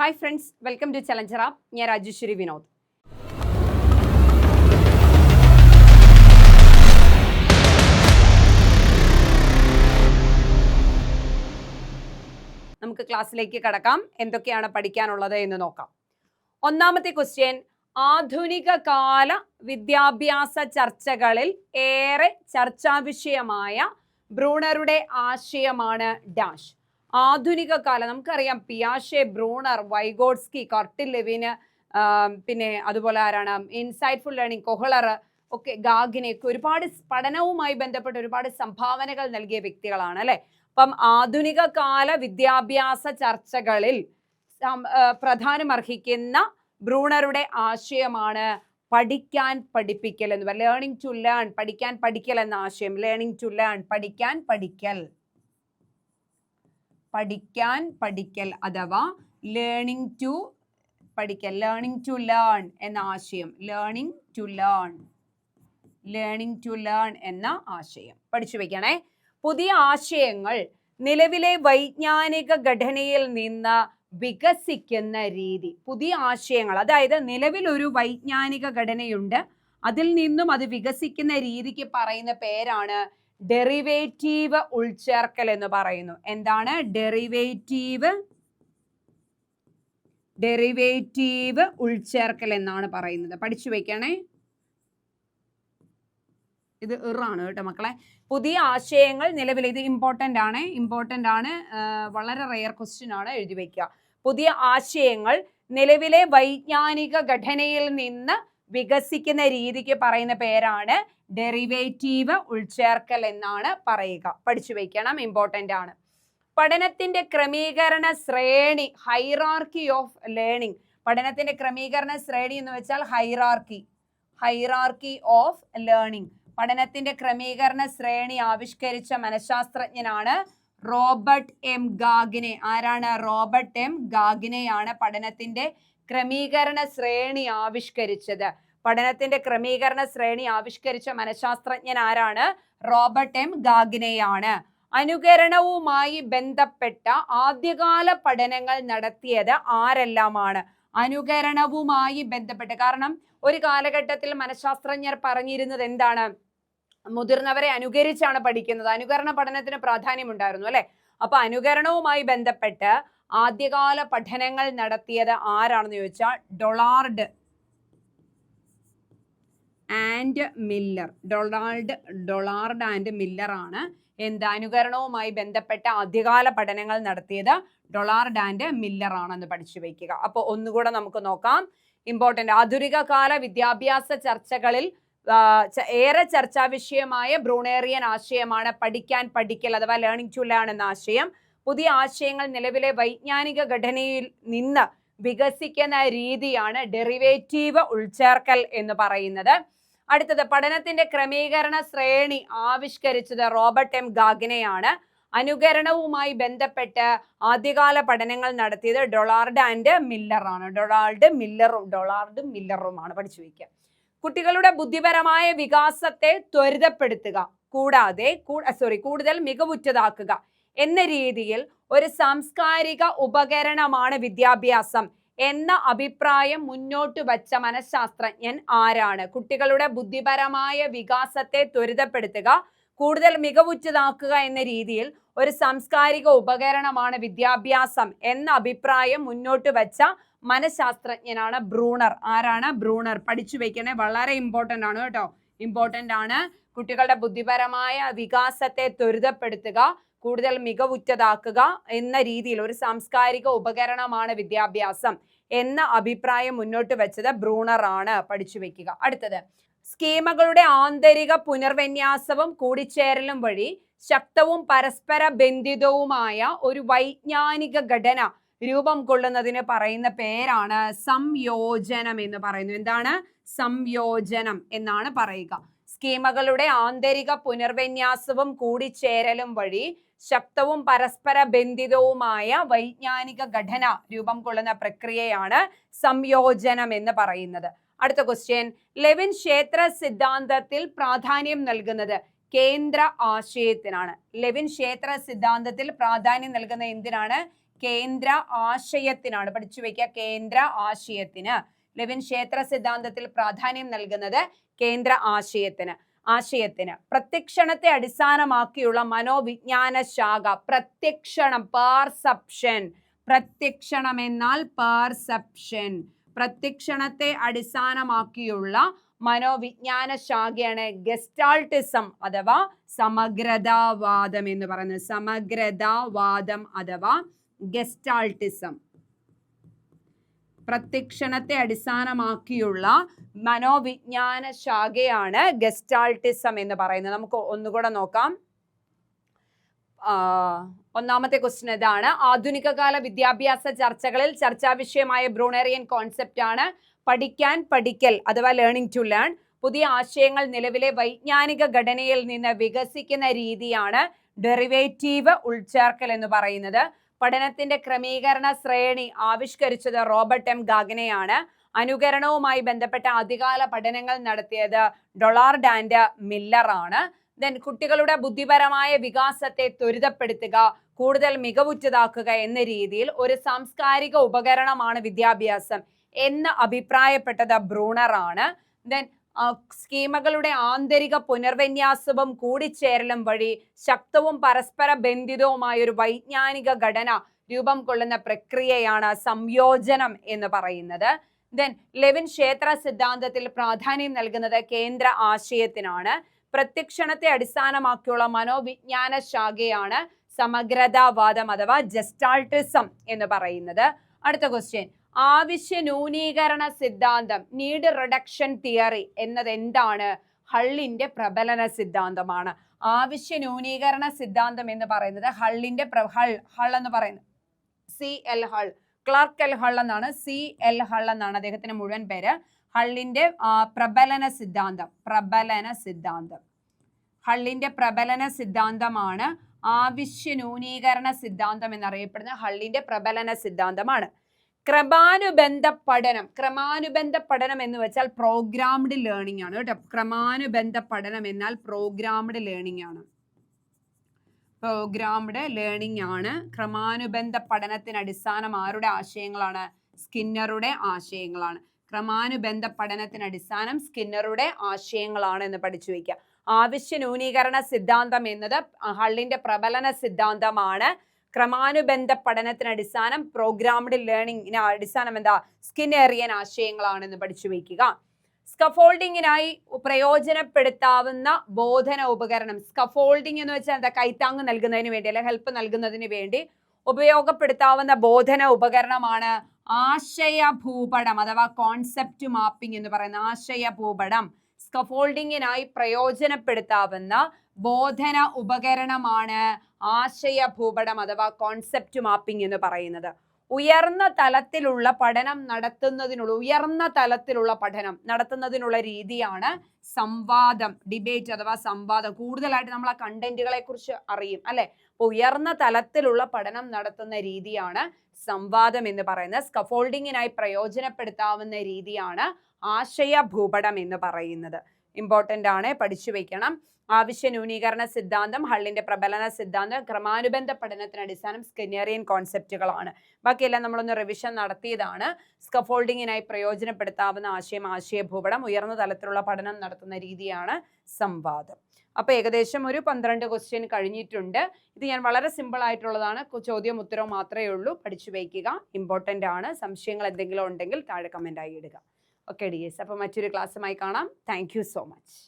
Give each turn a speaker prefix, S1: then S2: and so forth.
S1: Hi friends welcome to challenger app ഞാൻ രാജേശ്വരി വിനോദ്. നമുക്ക് ക്ലാസ്സിലേക്ക് കടക്കാം. എന്തൊക്കെയാണ് പഠിക്കാനുള്ളത് എന്ന് നോക്കാം. ഒന്നാമത്തെ ക്വസ്റ്റ്യൻ ആധുനിക കാല വിദ്യാഭ്യാസ ചർച്ചകളിൽ ഏറെ ചർച്ചാ വിഷയമായ ബ്രൂണറുടെ ആശയമാണ് ഡാഷ്. ആധുനിക കാലം. നമുക്കറിയാം പിയാഷെ ബ്രൂണർ വൈഗോഡ്സ്കി കർട്ടിൽ ലെവിന് പിന്നെ അതുപോലെ ആരാണ് ഇൻസൈറ്റ്ഫുൾ ലേണിംഗ് കൊഹളർ ഒക്കെ ഗാഗിനെയൊക്കെ ഒരുപാട് പഠനവുമായി ബന്ധപ്പെട്ട് ഒരുപാട് സംഭാവനകൾ നൽകിയ വ്യക്തികളാണ് അല്ലെ? അപ്പം ആധുനിക കാല വിദ്യാഭ്യാസ ചർച്ചകളിൽ പ്രധാനം അർഹിക്കുന്ന ബ്രൂണറുടെ ആശയമാണ് പഠിക്കാൻ പഠിപ്പിക്കൽ എന്ന് ലേണിംഗ് ടു ലേൺ പഠിക്കാൻ പഠിക്കൽ എന്ന ആശയം ലേണിംഗ് ടു ലേൺ പഠിക്കാൻ പഠിക്കൽ. പഠിക്കാൻ പഠിക്കൽ അഥവാ ലേണിംഗ് ടു പഠിക്കൽ. ലേണിംഗ് ടു ലേൺ എന്ന ആശയം. Learning to learn learning to learn എന്ന ആശയം. പഠിച്ചു വെക്കണേ. പുതിയ ആശയങ്ങൾ നിലവിലെ വൈജ്ഞാനിക ഘടനയിൽ നിന്ന് വികസിക്കുന്ന രീതി. പുതിയ ആശയങ്ങൾ. അതായത് നിലവിൽ ഒരു വൈജ്ഞാനിക ഘടനയുണ്ട്. അതിൽ നിന്നും അത് വികസിക്കുന്ന രീതിക്ക് പറയുന്ന പേരാണ് ഡെറിവേറ്റീവ് ഉൾച്ചേർക്കൽ എന്ന് പറയുന്നു. എന്താണ്? ഡെറിവേറ്റീവ് ഡെറിവേറ്റീവ് ഉൾച്ചേർക്കൽ എന്നാണ് പറയുന്നത്. പഠിച്ചു വെക്കണേ. ഇത് ഇറാണ് കേട്ടോ മക്കളെ. പുതിയ ആശയങ്ങൾ നിലവിൽ ഇത് ഇമ്പോർട്ടന്റ് ആണ്. ഇമ്പോർട്ടന്റ് ആണ്. വളരെ റെയർ ക്വസ്റ്റ്യൻ ആണ് എഴുതി വയ്ക്കുക പുതിയ ആശയങ്ങൾ നിലവിലെ വൈജ്ഞാനിക ഘടനയിൽ നിന്ന് വികസിക്കുന്ന രീതിക്ക് പറയുന്ന പേരാണ് ഡെറിവേറ്റീവ് ഉൾച്ചേർക്കൽ എന്നാണ് പറയുക. പഠിച്ചു വയ്ക്കണം ഇമ്പോർട്ടന്റ് ആണ്. പഠനത്തിന്റെ ക്രമീകരണ ശ്രേണി ഹൈറാർക്കി ഓഫ് ലേണിംഗ് പഠനത്തിന്റെ ക്രമീകരണ ശ്രേണി എന്ന് വെച്ചാൽ ഹൈറാർക്കി ഹൈറാർക്കി ഓഫ് ലേണിംഗ് പഠനത്തിന്റെ ക്രമീകരണ ശ്രേണി ആവിഷ്കരിച്ച മനഃശാസ്ത്രജ്ഞനാണ് റോബർട്ട് എം ഗാഗിനെ. ആരാണ് റോബർട്ട് എം ഗാഗിനെയാണ് പഠനത്തിന്റെ ക്രമീകരണ ശ്രേണി ആവിഷ്കരിച്ചത്. പഠനത്തിന്റെ ക്രമീകരണ ശ്രേണി ആവിഷ്കരിച്ച മനഃശാസ്ത്രജ്ഞൻ ആരാണ്? Robert M. ഗാഗിനെയാണ്. അനുകരണവുമായി ബന്ധപ്പെട്ട ആദ്യകാല പഠനങ്ങൾ നടത്തിയത് ആരെല്ലാമാണ്? അനുകരണവുമായി ബന്ധപ്പെട്ട്. കാരണം ഒരു കാലഘട്ടത്തിൽ മനഃശാസ്ത്രജ്ഞർ പറഞ്ഞിരുന്നത് എന്താണ്? മുതിർന്നവരെ അനുകരിച്ചാണ് പഠിക്കുന്നത്. അനുകരണ പഠനത്തിന് പ്രാധാന്യമുണ്ടായിരുന്നു അല്ലെ? അപ്പൊ അനുകരണവുമായി ബന്ധപ്പെട്ട് ആദ്യകാല പഠനങ്ങൾ നടത്തിയത് ആരാണെന്ന് ചോദിച്ചാൽ Dollard and Miller Donald Dollard and Miller ആണ്. എന്ത് അനുകരണവുമായി ബന്ധപ്പെട്ട ആദ്യകാല പഠനങ്ങൾ നടത്തിയത് ഡൊളാർഡ് ആൻഡ് മില്ലർ ആണെന്ന് പഠിച്ചു വയ്ക്കുക. അപ്പോൾ ഒന്നുകൂടെ നമുക്ക് നോക്കാം. ഇമ്പോർട്ടന്റ് ആധുനിക കാല വിദ്യാഭ്യാസ ചർച്ചകളിൽ ഏറെ ചർച്ചാ വിഷയമായ ബ്രൂണേറിയൻ ആശയമാണ് പഠിക്കാൻ പഠിക്കൽ അഥവാ ലേണിംഗ് ടു ലേൺ എന്ന ആശയം. പുതിയ ആശയങ്ങൾ നിലവിലെ വൈജ്ഞാനിക ഘടനയിൽ നിന്ന് വികസിക്കുന്ന രീതിയാണ് ഡെറിവേറ്റീവ് ഉൾച്ചേർക്കൽ എന്ന് പറയുന്നത്. അടുത്തത് പഠനത്തിന്റെ ക്രമീകരണ ശ്രേണി ആവിഷ്കരിച്ചത് റോബർട്ട് എം ഗാഗിനെയാണ്. അനുകരണവുമായി ബന്ധപ്പെട്ട് ആദ്യകാല പഠനങ്ങൾ നടത്തിയത് ഡൊളാർഡ് ആൻഡ് മില്ലറാണ് ഡൊളാൾഡ് മില്ലറും ഡൊളാർഡ് മില്ലറുമാണ് പഠിച്ചു വയ്ക്കുക. കുട്ടികളുടെ ബുദ്ധിപരമായ വികാസത്തെ ത്വരിതപ്പെടുത്തുക കൂടാതെ സോറി കൂടുതൽ മികവുറ്റതാക്കുക എന്ന രീതിയിൽ ഒരു സാംസ്കാരിക ഉപകരണമാണ് വിദ്യാഭ്യാസം. എന്ന അഭിപ്രായം മുന്നോട്ട് വച്ച മനഃശാസ്ത്രജ്ഞൻ ആരാണ്? കുട്ടികളുടെ ബുദ്ധിപരമായ വികാസത്തെ ത്വരിതപ്പെടുത്തുക കൂടുതൽ മികവുറ്റതാക്കുക എന്ന രീതിയിൽ ഒരു സാംസ്കാരിക ഉപകരണമാണ് വിദ്യാഭ്യാസം എന്ന അഭിപ്രായം മുന്നോട്ട് വച്ച മനഃശാസ്ത്രജ്ഞനാണ് ബ്രൂണർ. ആരാണ്? ബ്രൂണർ. പഠിച്ചു വെക്കണേ വളരെ ഇമ്പോർട്ടന്റ് ആണ് കേട്ടോ. ഇമ്പോർട്ടന്റ് ആണ്. കുട്ടികളുടെ ബുദ്ധിപരമായ വികാസത്തെ ത്വരിതപ്പെടുത്തുക കൂടുതൽ മികവുറ്റതാക്കുക എന്ന രീതിയിൽ ഒരു സാംസ്കാരിക ഉപകരണമാണ് വിദ്യാഭ്യാസം എന്ന അഭിപ്രായം മുന്നോട്ട് വെച്ചത് ബ്രൂണർ ആണ് പഠിച്ചു വെക്കുക. അടുത്തത് സ്കീമകളുടെ ആന്തരിക പുനർവിന്യാസവും കൂടിച്ചേരലും വഴി ശക്തവും പരസ്പര ബന്ധിതവുമായ ഒരു വൈജ്ഞാനിക ഘടന രൂപം കൊള്ളുന്നതിന് പറയുന്ന പേരാണ് സംയോജനം എന്ന് പറയുന്നു. എന്താണ്? സംയോജനം എന്നാണ് പറയുക. സ്കീമകളുടെ ആന്തരിക പുനർവിന്യാസവും കൂടിച്ചേരലും വഴി ശക്തവും പരസ്പര ബന്ധിതവുമായ വൈജ്ഞാനിക ഘടന രൂപം കൊള്ളുന്ന പ്രക്രിയയാണ് സംയോജനം എന്ന് പറയുന്നത്. അടുത്ത ക്വസ്റ്റ്യൻ ലെവിൻ ക്ഷേത്ര സിദ്ധാന്തത്തിൽ പ്രാധാന്യം നൽകുന്നത് കേന്ദ്ര ആശയത്തിനാണ്. ലെവിൻ ക്ഷേത്ര സിദ്ധാന്തത്തിൽ പ്രാധാന്യം നൽകുന്ന എന്തിനാണ്? കേന്ദ്ര ആശയത്തിനാണ്. പഠിച്ചു വയ്ക്കുക. കേന്ദ്ര ആശയത്തിന്. ലെവിൻ ക്ഷേത്ര സിദ്ധാന്തത്തിൽ പ്രാധാന്യം നൽകുന്നത് കേന്ദ്ര ആശയത്തിന് ആശയത്തിന്. പ്രത്യക്ഷണത്തെ അടിസ്ഥാനമാക്കിയുള്ള മനോവിജ്ഞാന ശാഖ പ്രത്യക്ഷണം പാർസെപ്ഷൻ പ്രത്യക്ഷണം എന്നാൽ പാർസെപ്ഷൻ പ്രത്യക്ഷണത്തെ അടിസ്ഥാനമാക്കിയുള്ള മനോവിജ്ഞാന ശാഖയാണ് ഗസ്റ്റാൾട്ടിസം അഥവാ സമഗ്രതാവാദം എന്ന് പറയുന്നത്. സമഗ്രതാവാദം അഥവാ ഗസ്റ്റാൾട്ടിസം. പ്രത്യക്ഷണത്തെ അടിസ്ഥാനമാക്കിയുള്ള മനോവിജ്ഞാന ശാഖയാണ് ഗസ്റ്റാൾട്ടിസം എന്ന് പറയുന്നത്. നമുക്ക് ഒന്നുകൂടെ നോക്കാം. ഒന്നാമത്തെ ക്വസ്റ്റ്യൻ ഇതാണ്. ആധുനിക കാല വിദ്യാഭ്യാസ ചർച്ചകളിൽ ചർച്ചാ വിഷയമായ ബ്രൂണേറിയൻ കോൺസെപ്റ്റ് ആണ് പഠിക്കാൻ പഠിക്കൽ അഥവാ ലേണിംഗ് ടു ലേൺ പുതിയ ആശയങ്ങൾ നിലവിലെ വൈജ്ഞാനിക ഘടനയിൽ നിന്ന് വികസിക്കുന്ന രീതിയാണ് ഡെറിവേറ്റീവ് ഉൾച്ചേർക്കൽ എന്ന് പറയുന്നത്. പഠനത്തിന്റെ ക്രമീകരണ ശ്രേണി ആവിഷ്കരിച്ചത് റോബർട്ട് എം ഗാഗനെയാണ്. അനുകരണവുമായി ബന്ധപ്പെട്ട അധികാല പഠനങ്ങൾ നടത്തിയത് ഡൊളാർഡ് ആൻഡ് മില്ലറാണ് ദെൻ കുട്ടികളുടെ ബുദ്ധിപരമായ വികാസത്തെ ത്വരിതപ്പെടുത്തുക കൂടുതൽ മികവുറ്റതാക്കുക എന്ന രീതിയിൽ ഒരു സാംസ്കാരിക ഉപകരണമാണ് വിദ്യാഭ്യാസം എന്ന് അഭിപ്രായപ്പെട്ടത് ബ്രൂണറാണ് ദെൻ സ്കീമകളുടെ ആന്തരിക പുനർവിന്യാസവും കൂടിച്ചേരലും വഴി ശക്തവും പരസ്പര ബന്ധിതവുമായ ഒരു വൈജ്ഞാനിക ഘടന രൂപം കൊള്ളുന്ന പ്രക്രിയയാണ് സംയോജനം എന്ന് പറയുന്നത്. ദെൻ ലെവിൻ ക്ഷേത്ര സിദ്ധാന്തത്തിൽ പ്രാധാന്യം നൽകുന്നത് കേന്ദ്ര ആശയത്തിനാണ്. പ്രത്യക്ഷണത്തെ അടിസ്ഥാനമാക്കിയുള്ള മനോവിജ്ഞാന ശാഖയാണ് സമഗ്രതാവാദം അഥവാ ജസ്റ്റാൾട്ടിസം എന്ന് പറയുന്നത്. അടുത്ത ക്വസ്റ്റ്യൻ ആവശ്യ ന്യൂനീകരണ സിദ്ധാന്തം നീഡ് റിഡക്ഷൻ തിയറി എന്നത് എന്താണ് ഹള്ളിന്റെ പ്രബലന സിദ്ധാന്തമാണ്. ആവശ്യ ന്യൂനീകരണ സിദ്ധാന്തം എന്ന് പറയുന്നത് ഹള്ളിന്റെ ഹൾ ഹൾ എന്ന് പറയുന്നത്. C L Hull Clark L Hull എന്നാണ്. സി എൽ ഹൾ എന്നാണ് അദ്ദേഹത്തിന്റെ മുഴുവൻ പേര്. ഹള്ളിന്റെ പ്രബലന സിദ്ധാന്തം. പ്രബലന സിദ്ധാന്തം. ഹള്ളിന്റെ പ്രബലന സിദ്ധാന്തമാണ് ആവശ്യ ന്യൂനീകരണ സിദ്ധാന്തം എന്നറിയപ്പെടുന്ന ഹള്ളിന്റെ പ്രബലന സിദ്ധാന്തമാണ്. ക്രമാനുബന്ധ പഠനം ക്രമാനുബന്ധ പഠനം എന്ന് വെച്ചാൽ പ്രോഗ്രാംഡ് ലേണിംഗ് ആണ് കേട്ടോ. ക്രമാനുബന്ധ പഠനം എന്നാൽ പ്രോഗ്രാംഡ് ലേണിംഗ് ആണ്. പ്രോഗ്രാംഡ് ലേണിംഗ് ആണ്. ക്രമാനുബന്ധ പഠനത്തിന് അടിസ്ഥാനം ആരുടെ ആശയങ്ങളാണ്? സ്കിന്നറുടെ ആശയങ്ങളാണ്. ക്രമാനുബന്ധ പഠനത്തിന് അടിസ്ഥാനം സ്കിന്നറുടെ ആശയങ്ങളാണ് എന്ന് പഠിച്ചു വയ്ക്കുക. ആവശ്യ ന്യൂനീകരണ സിദ്ധാന്തം എന്നത് ഹള്ളിന്റെ പ്രബലന സിദ്ധാന്തമാണ്. ക്രമാനുബന്ധ പഠനത്തിന് അടിസ്ഥാനം പ്രോഗ്രാംഡ് ലേണിംഗിന് അടിസ്ഥാനം എന്താ? സ്കിന്നേറിയൻ ആശയങ്ങളാണെന്ന് പഠിച്ചു വയ്ക്കുക. സ്കഫോൾഡിങ്ങിനായി പ്രയോജനപ്പെടുത്താവുന്ന ബോധന ഉപകരണം. സ്കഫോൾഡിംഗ് എന്ന് വെച്ചാൽ എന്താ? കൈത്താങ് നൽകുന്നതിന് വേണ്ടി അല്ലെ? ഹെൽപ്പ് നൽകുന്നതിന് വേണ്ടി ഉപയോഗപ്പെടുത്താവുന്ന ബോധന ഉപകരണമാണ് ആശയ ഭൂപടം അഥവാ കോൺസെപ്റ്റ് മാപ്പിംഗ് എന്ന് പറയുന്ന ആശയ ഭൂപടം. സ്കഫോൾഡിങ്ങിനായി പ്രയോജനപ്പെടുത്താവുന്ന ബോധന ഉപകരണമാണ് ആശയ ഭൂപടം അഥവാ കോൺസെപ്റ്റ് മാപ്പിംഗ് എന്ന് പറയുന്നത്. ഉയർന്ന തലത്തിലുള്ള പഠനം നടത്തുന്നതിനുള്ള ഉയർന്ന തലത്തിലുള്ള പഠനം നടത്തുന്നതിനുള്ള രീതിയാണ് സംവാദം ഡിബേറ്റ് അഥവാ സംവാദം. കൂടുതലായിട്ട് നമ്മൾ ആ കണ്ടന്റുകളെ കുറിച്ച് അറിയും അല്ലെ? ഉയർന്ന തലത്തിലുള്ള പഠനം നടത്തുന്ന രീതിയാണ് സംവാദം എന്ന് പറയുന്നത്. സ്കഫോൾഡിങ്ങിനായി പ്രയോജനപ്പെടുത്താവുന്ന രീതിയാണ് ആശയ ഭൂപടം എന്ന് പറയുന്നത്. ഇമ്പോർട്ടന്റ് ആണ് പഠിച്ചു വെക്കണം. ആവശ്യ ന്യൂനീകരണ സിദ്ധാന്തം ഹള്ളിന്റെ പ്രബലന സിദ്ധാന്തം ക്രമാനുബന്ധ പഠനത്തിന് അടിസ്ഥാനം സ്കെനേറിയൻ കോൺസെപ്റ്റുകളാണ് ബാക്കിയെല്ലാം നമ്മളൊന്ന് റിവിഷൻ നടത്തിയതാണ്. സ്കഫോൾഡിങ്ങിനായി പ്രയോജനപ്പെടുത്താവുന്ന ആശയം ആശയഭൂപടം ഉയർന്ന തലത്തിലുള്ള പഠനം നടത്തുന്ന രീതിയാണ് സംവാദം. അപ്പോൾ ഏകദേശം ഒരു പന്ത്രണ്ട് ക്വസ്റ്റ്യൻ കഴിഞ്ഞിട്ടുണ്ട്. ഇത് ഞാൻ വളരെ സിമ്പിൾ ആയിട്ടുള്ളതാണ്. ചോദ്യം ഉത്തരവും മാത്രമേ ഉള്ളൂ. പഠിച്ചു വയ്ക്കുക. ഇമ്പോർട്ടന്റ് ആണ്. സംശയങ്ങൾ എന്തെങ്കിലും ഉണ്ടെങ്കിൽ താഴെ കമന്റായി ഇടുക. ഓക്കെ ഡി എസ് അപ്പോൾ മറ്റൊരു ക്ലാസ്സുമായി കാണാം. Thank so much